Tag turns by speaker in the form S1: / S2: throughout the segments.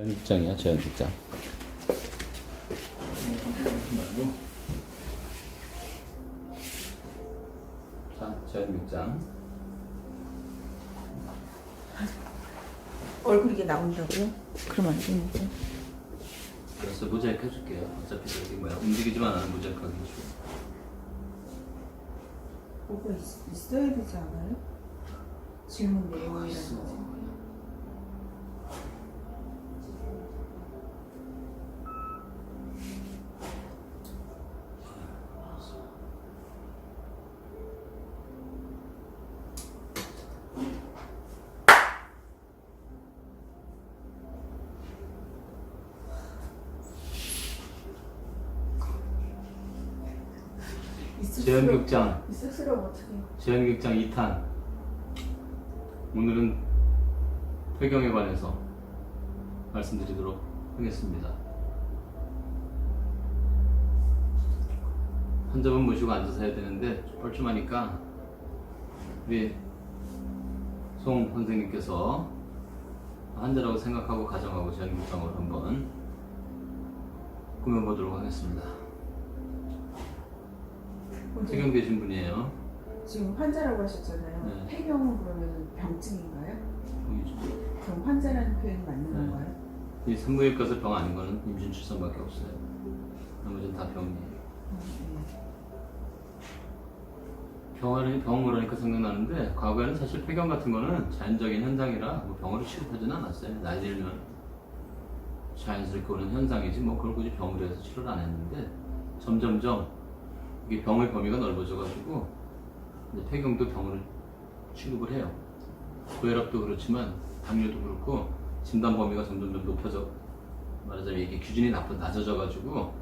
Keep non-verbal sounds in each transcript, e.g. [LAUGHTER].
S1: 제한극장이야 제한극장 자 제한극장
S2: 얼굴 이게 나온다고요? 그러면 안 되는데.
S1: 그래서 모자이크 해줄게요 어차피 저기 뭐야 움직이지만 않으면 모자이크 하기 쉬워
S2: 뭐가 있, 있어야 되지 않아요? 질문 내용이라든지. 쑥스러워 어떻게?
S1: 제한극장 2탄. 오늘은 폐경에 관해서 말씀드리도록 하겠습니다. 환자분 모시고 앉아서 해야 되는데 뻘쭘하니까 우리 송 선생님께서 환자라고 생각하고 가정하고 제한극장을 한번 꾸며보도록 하겠습니다 폐경 되신 분이에요
S2: 지금 환자라고 하셨잖아요.
S1: 네.
S2: 폐경은 그러면 병증인가요?
S1: 보이죠?
S2: 그럼 환자라는 표현이 맞는
S1: 네.
S2: 건가요?
S1: 이 산부인과에서 병 아닌 거는 임신 출산밖에 없어요. 나머지는 다 병이에요.
S2: 음,
S1: 병원이 병 그러니까 생각나는데 과거에는 사실 폐경 같은 거는 자연적인 현상이라 뭐 병으로 치료하지는 않았어요. 나이 들면 자연스럽게 오는 현상이지 뭐 그걸 굳이 병으로 해서 치료를 안 했는데 점점점 이게 병의 범위가 넓어져가지고 폐경도 병으로 취급을 해요. 고혈압도 그렇지만 당뇨도 그렇고 진단 범위가 점점 점 높아져 말하자면 이게 기준이 나빠 낮아져가지고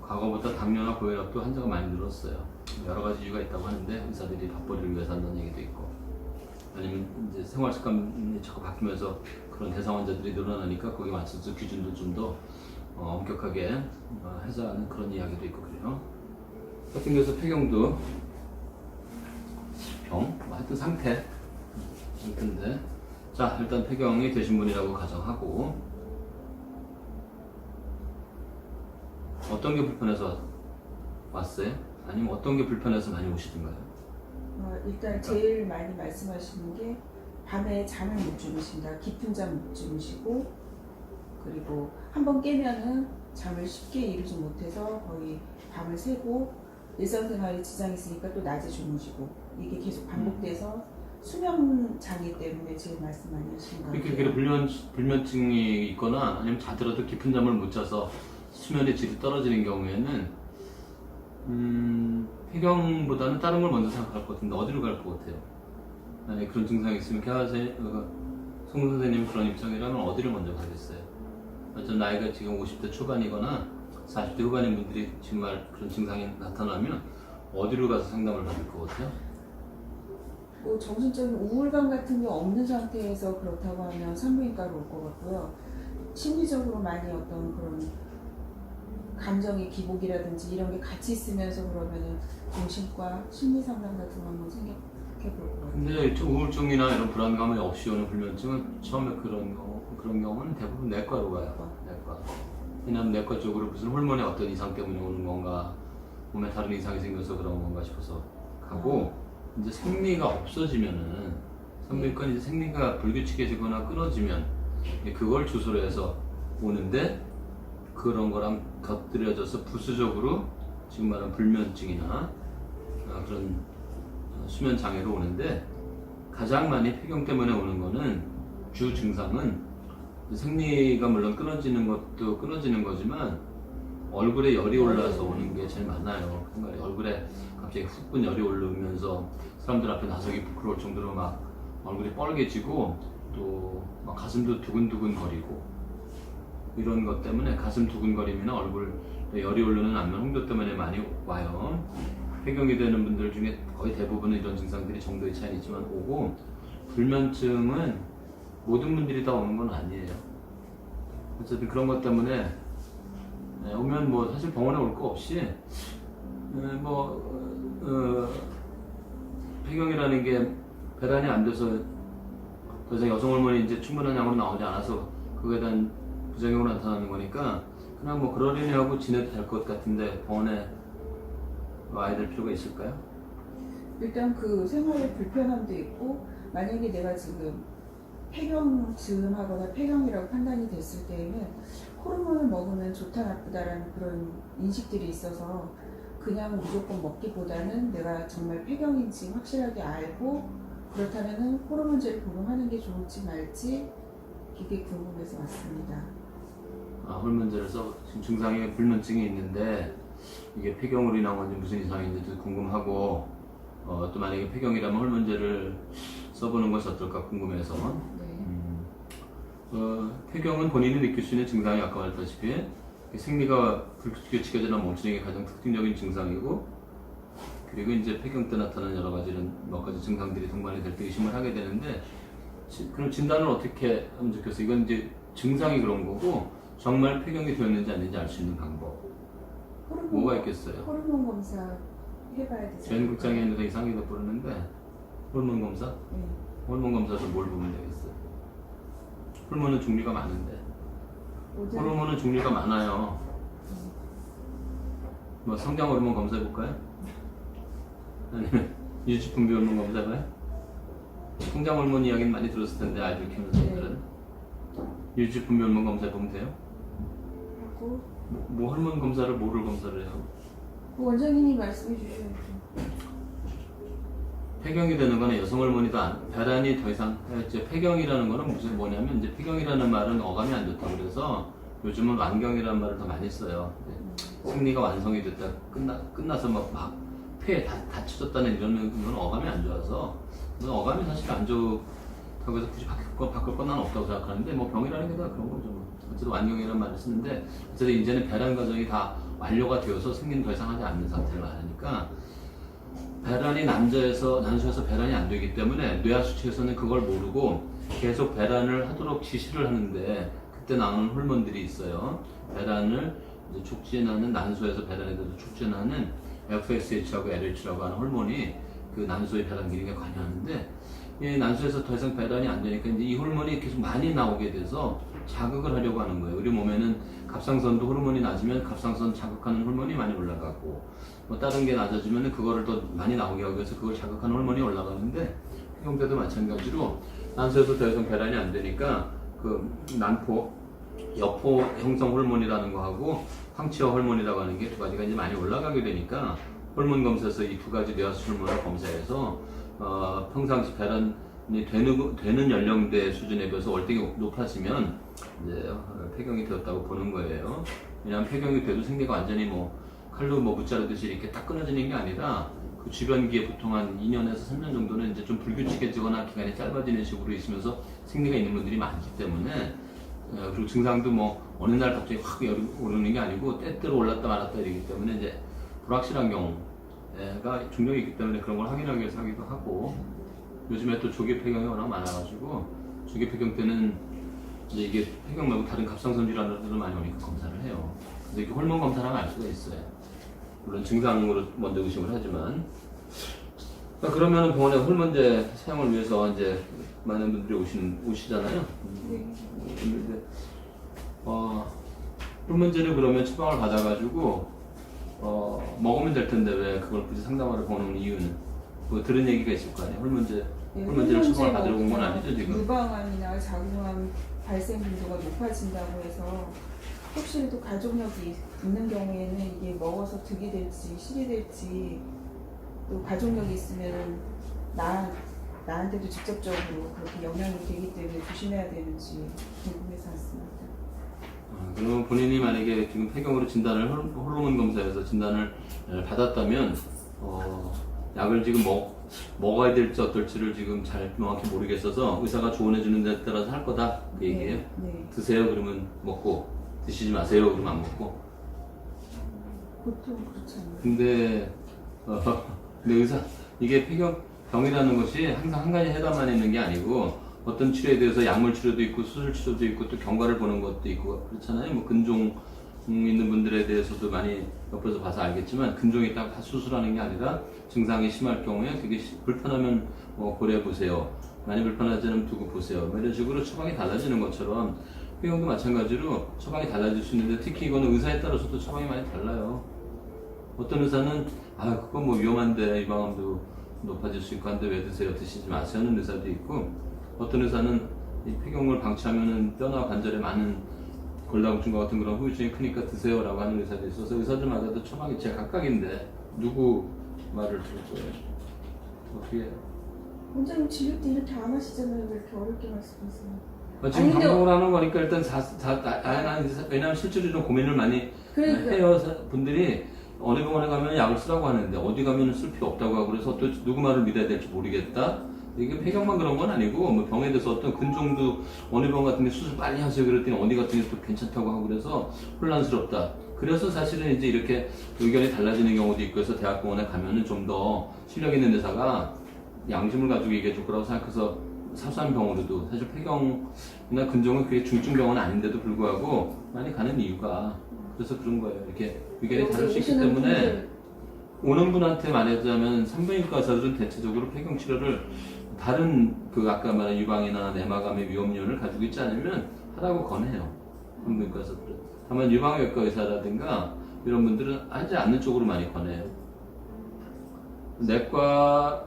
S1: 과거보다 당뇨나 고혈압도 환자가 많이 늘었어요. 여러 가지 이유가 있다고 하는데 의사들이 밥벌이를 위해서 한다는 얘기도 있고 아니면 이제 생활 습관이 자꾸 바뀌면서 그런 대상 환자들이 늘어나니까 거기에 맞춰서 기준도 좀더 어, 엄격하게 어, 해서 하는 그런 이야기도 있고 그래요. 하여튼 그래서 폐경도 병, 뭐 하여튼 상태 상태인데 자 일단 폐경이 되신 분이라고 가정하고 어떤 게 불편해서 왔어요? 아니면 어떤 게 불편해서 많이 오시던가요?
S2: 어, 일단 제일 많이 말씀하시는 게 밤에 잠을 못 주무신다. 깊은 잠 못 주무시고 그리고 한번 깨면은 잠을 쉽게 이루지 못해서 거의 밤을 새고 일상생활에 지장이 있으니까 또 낮에 주무시고 이게 계속 반복돼서 수면 장애 때문에 제일 말씀 많이 하시는 것
S1: 이렇게
S2: 같아요.
S1: 불면 불면증이 있거나 아니면 자더라도 깊은 잠을 못 자서 수면의 질이 떨어지는 경우에는 음, 폐경보다는 다른 걸 먼저 생각할 것 같은데 어디로 갈 것 같아요? 만약에 그런 증상이 있으면 개화세 송 선생님 그런 입장이라면 어디를 먼저 가겠어요? 어떤 나이가 지금 50대 초반이거나 40대 후반인 분들이 정말 그런 증상이 나타나면 어디로 가서 상담을 받을 것 같아요?
S2: 뭐 정신적인 우울감 같은 게 없는 상태에서 그렇다고 하면 산부인과로 올 것 같고요. 심리적으로 많이 어떤 그런 감정의 기복이라든지 이런 게 같이 있으면서 그러면은 정신과 심리 상담 같은 거 한번 생각해 볼 것 같아요.
S1: 근데 좀 우울증이나 이런 불안감이 없이 오는 불면증은 처음에 그런 경우 그런 경우는 대부분 내과로 가요. 내과. 왜냐면 내과 쪽으로 무슨 호르몬의 어떤 이상 때문에 오는 건가, 몸에 다른 이상이 생겨서 그런 건가 싶어서 가고 이제 생리가 없어지면은 산부인과 이제 생리가 불규칙해지거나 끊어지면 그걸 주소로 해서 오는데 그런 거랑 곁들여져서 부수적으로 지금 말한 불면증이나 아, 그런 어, 수면 장애로 오는데 가장 많이 폐경 때문에 오는 거는 주 증상은 생리가 물론 끊어지는 것도 끊어지는 거지만 얼굴에 열이 올라서 오는 게 제일 많아요. 그러니까 얼굴에 갑자기 훅분 열이 오르면서 사람들 앞에 나서기 부끄러울 정도로 막 얼굴이 뻘개지고 또 막 가슴도 두근두근 거리고 이런 것 때문에 가슴 두근거리면 얼굴 열이 오르는 안면 홍조 때문에 많이 와요. 폐경이 되는 분들 중에 거의 대부분은 이런 증상들이 정도의 차이는 있지만 오고 불면증은 모든 분들이 다 오는 건 아니에요. 어쨌든 그런 것 때문에 네, 오면 뭐 사실 병원에 올 거 없이 네, 뭐 어, 폐경이라는 게 배란이 안 돼서 더 이상 여성 호르몬이 이제 충분한 양으로 나오지 않아서 그거에 대한 부작용으로 나타나는 거니까 그냥 뭐 그러려니 하고 지내도 될 것 같은데 병원에 와야 될 필요가 있을까요?
S2: 일단 그 생활에 불편함도 있고 만약에 내가 지금 폐경증하거나 폐경이라고 판단이 됐을 때에는 호르몬을 먹으면 좋다 나쁘다라는 그런 인식들이 있어서 그냥 무조건 먹기보다는 내가 정말 폐경인지 확실하게 알고 그렇다면은 호르몬제를 복용하는 게 좋을지 말지 그게 궁금해서 왔습니다.
S1: 아, 호르몬제를 써 지금 증상에 불면증이 있는데 이게 폐경으로 인한 건지 무슨 이상인지도 궁금하고 어, 또 만약에 폐경이라면 호르몬제를 써보는 것이 어떨까 궁금해서 어, 폐경은 본인이 느낄 수 있는 증상이 아까 말했다시피 생리가 불규칙해지나 멈추는 게 가장 특징적인 증상이고 그리고 이제 폐경 때 나타나는 여러 가지 몇 가지 증상들이 동반이 될 때 의심을 하게 되는데 지- 그럼 진단을 어떻게 하면 좋겠어? 이건 이제 증상이 그런 거고 정말 폐경이 되었는지 아닌지 알 수 있는 방법
S2: 호르몬,
S1: 뭐가 있겠어요?
S2: 호르몬 검사 해봐야 되잖아요.
S1: 전국장애 있는데 이상하게 부르는데 호르몬 검사?
S2: 네.
S1: 호르몬 검사도 뭘 보면 되겠어요? 호르몬은 종류가 많은데 호르몬은 종류가 많아요. 뭐 성장 호르몬 검사해 볼까요? 아니면 [LAUGHS] 유지 분비 호르몬 검사해 봐요? 성장 호르몬 이야기는 많이 들었을 텐데 아이들 키우는 사람들은 유지 분비 호르몬 검사해 보면 돼요? 뭐, 뭐 호르몬 검사를 뭐를 검사를 해요?
S2: 그 원장님이 말씀해 주셔야죠.
S1: 폐경이 되는 거는 여성 더 안, 배란이 더 이상 이제 폐경이라는 거는 무슨 뭐냐면 이제 폐경이라는 말은 어감이 안 좋다고 그래서 요즘은 완경이라는 말을 더 많이 써요. 이제 생리가 완성이 됐다 끝나 끝나서 막 막폐 다쳐졌다는 이런 건 어감이 안 좋아서 어감이 사실 안 좋다고 해서 굳이 바꿀 건 바꿀 건 난 없다고 생각하는데 뭐 병이라는 게 다 그런 거죠. 뭐. 어쨌든 완경이라는 말을 쓰는데 어쨌든 이제는 배란 과정이 다 완료가 되어서 생리는 더 이상 하지 않는 상태를 말하니까 배란이 남자에서 난수에서 배란이 안 되기 때문에 뇌하수체에서는 그걸 모르고 계속 배란을 하도록 지시를 하는데 그때 나오는 호르몬들이 있어요. 배란을 촉진하는 난수에서 배란에 대해서 촉진하는 FSH하고 LH라고 하는 호르몬이 그 난수의 배란 기능에 관여하는데 이 난수에서 더 이상 배란이 안 되니까 이제 이 호르몬이 계속 많이 나오게 돼서 자극을 하려고 하는 거예요. 우리 몸에는 갑상선도 호르몬이 낮으면 갑상선 자극하는 호르몬이 많이 올라가고 뭐 다른 게 낮아지면 그거를 더 많이 나오게 하기 위해서 그걸 자극하는 호르몬이 올라가는데 폐경대도 마찬가지로 난소에서 더 이상 배란이 안 되니까 그 난포 여포 형성 호르몬이라는 거하고 황치어 호르몬이라고 하는 게 두 가지가 이제 많이 올라가게 되니까 호르몬 검사에서 이 두 가지 뇌하수 호르몬을 검사해서 어, 평상시 배란이 되는, 되는 연령대 수준에 비해서 월등히 높아지면 이제 어, 폐경이 되었다고 보는 거예요. 왜냐하면 폐경이 돼도 생리가 완전히 뭐 칼로 뭐 무자르듯이 이렇게 딱 끊어지는 게 아니라 그 주변기에 보통 한 2년에서 3년 정도는 이제 좀 불규칙해지거나 기간이 짧아지는 식으로 있으면서 생리가 있는 분들이 많기 때문에 어, 그리고 증상도 뭐 어느 날 갑자기 확 열이 오르는 게 아니고 때때로 올랐다 말았다 이러기 때문에 이제 불확실한 경우가 중력이 있기 때문에 그런 걸 확인하기 위해서 하기도 하고 요즘에 또 조기 폐경이 워낙 많아가지고 조기 폐경 때는 이제 이게 폐경 말고 다른 갑상선 질환들도 많이 오니까 검사를 해요. 근데 이게 호르몬 하면 알 수가 있어요. 물론 증상으로 먼저 의심을 하지만 자, 그러면 병원에 호르몬제 사용을 위해서 이제 많은 분들이 오시는 오시잖아요.
S2: 네.
S1: 근데 어, 호르몬제를 그러면 처방을 받아가지고 어, 먹으면 될 텐데 왜 그걸 굳이 상담하러 보는 이유는 뭐 들은 얘기가 있을 거 아니에요. 호르몬제
S2: 네,
S1: 호르몬제를 처방을 받으러 온 건 아니죠 지금.
S2: 유방암이나 자궁암 발생 빈도가 높아진다고 해서 혹시라도 가족력이 있는 경우에는 이게 먹어서 득이 될지 실이 될지 또 가족력이 있으면 나 나한테도 직접적으로 그렇게 영향이 되기 때문에 조심해야 되는지 궁금해서 왔습니다.
S1: 어, 그러면 본인이 만약에 지금 폐경으로 진단을 호- 호르몬 검사에서 진단을 에, 받았다면 어, 약을 지금 먹 먹어야 될지 어떨지를 지금 잘 명확히 모르겠어서 의사가 조언해 주는 데 따라서 할 거다 그 얘기예요.
S2: 네, 네.
S1: 드세요 그러면 먹고 드시지 마세요 그러면 안 먹고.
S2: 보통 그렇잖아요.
S1: 근데 어, 근데 의사 이게 폐경 병이라는 것이 항상 한 가지 해답만 있는 게 아니고 어떤 치료에 대해서 약물 치료도 있고 수술 치료도 있고 또 경과를 보는 것도 있고 그렇잖아요. 뭐 근종 음, 있는 분들에 대해서도 많이 옆에서 봐서 알겠지만 근종이 있다고 다 수술하는 게 아니라 증상이 심할 경우에 되게 시- 불편하면 뭐 고려해 보세요. 많이 불편하지 않으면 두고 보세요. 뭐 이런 식으로 처방이 달라지는 것처럼 폐경도 마찬가지로 처방이 달라질 수 있는데 특히 이거는 의사에 따라서도 처방이 많이 달라요. 어떤 의사는 아 그건 뭐 위험한데 유방암도 높아질 수 있고 한데 왜 드세요 드시지 마세요 하는 의사도 있고 어떤 의사는 이 폐경을 방치하면은 뼈나 관절에 많은 골다공증과 같은 그런 후유증이 크니까 드세요라고 하는 의사도 있어서 의사들마다도 처방이 제 각각인데 누구 말을 들을 거예요? 어떻게 해요?
S2: 원장님 진료 때 이렇게 안 하시잖아요. 왜 이렇게 어렵게 말씀하세요?
S1: 아, 지금
S2: 아니, 근데
S1: 방송을 하는 거니까 일단 사, 사, 나, 나, 나, 왜냐면 실제로 고민을 많이
S2: 그러니까.
S1: 해요. 사- 분들이 어느 병원에 가면 약을 쓰라고 하는데 어디 가면 쓸 필요 없다고 하고 그래서 또 누구 말을 믿어야 될지 모르겠다. 이게 폐경만 그런 건 아니고 뭐 병에 대해서 어떤 근종도 어느 병원 같은 데 수술 빨리 하세요 그랬더니 어디 같은 게또 괜찮다고 하고 그래서 혼란스럽다. 그래서 사실은 이제 이렇게 의견이 달라지는 경우도 있고 해서 대학병원에 가면은 좀 더 실력 있는 의사가 양심을 가지고 얘기해 줄 거라고 생각해서 사소한 병으로도 사실 폐경이나 근종은 그게 중증 병은 아닌데도 불구하고 많이 가는 이유가 그래서 그런 거예요. 이렇게 의견이 다를 수 있기 때문에 오는 분한테 말하자면 산부인과 의사들은 대체적으로 폐경 치료를 다른 그 아까 말한 유방이나 내막암의 위험률을 가지고 있지 않으면 하라고 권해요. 산부인과 의사들은. 다만 유방외과 의사라든가 이런 분들은 하지 않는 쪽으로 많이 권해요. 내과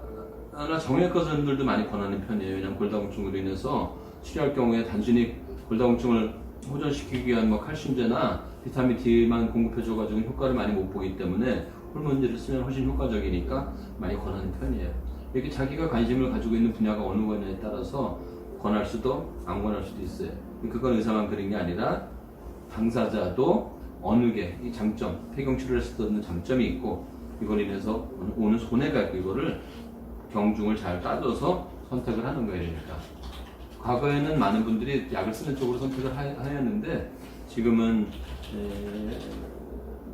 S1: 나 정형외과 선생들도 많이 권하는 편이에요. 왜냐면 골다공증으로 인해서 치료할 경우에 단순히 골다공증을 호전시키기 위한 뭐 칼슘제나 비타민 D만 공급해줘가지고 효과를 많이 못 보기 때문에 호르몬제를 쓰면 훨씬 효과적이니까 많이 권하는 편이에요. 이렇게 자기가 관심을 가지고 있는 분야가 어느 거냐에 따라서 권할 수도 안 권할 수도 있어요. 그건 의사만 그런 게 아니라 당사자도 어느 게 이 장점, 폐경 치료를 얻는 장점이 있고 이걸 인해서 오는 손해가 있고 이거를 경중을 잘 따져서 선택을 하는 거예요. 과거에는 많은 분들이 약을 쓰는 쪽으로 선택을 하, 하였는데 지금은 에,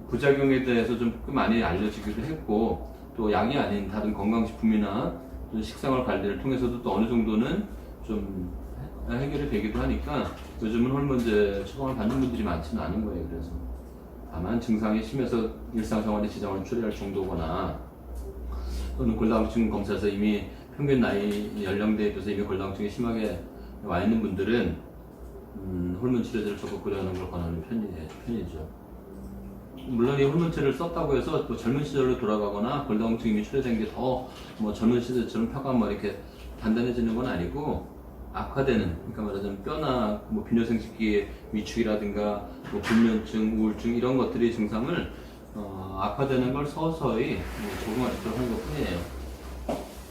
S1: 부작용에 대해서 좀 많이 알려지기도 했고 또 약이 아닌 다른 건강식품이나 또 식생활 관리를 통해서도 또 어느 정도는 좀 해- 해결이 되기도 하니까 요즘은 호르몬제 처방을 받는 분들이 많지는 않은 거예요. 그래서 다만 증상이 심해서 일상생활에 지장을 초래할 정도거나 골다공증 검사에서 이미 평균 나이 연령대에 비해서 이미 골다공증이 심하게 와 있는 분들은 음, 호르몬 치료제를 적극 고려하는 걸 권하는 편이, 편이죠. 물론 이 호르몬제를 썼다고 해서 또 젊은 시절로 돌아가거나 골다공증이 이미 치료된 게 더 뭐 젊은 시절처럼 뼈가 뭐 이렇게 단단해지는 건 아니고 악화되는 그러니까 말하자면 뼈나 뭐 비뇨생식기 위축이라든가 뭐 불면증, 우울증 이런 것들이 증상을 어, 악화되는 걸 서서히 뭐 적응할 수 있도록 하는 것 뿐이에요.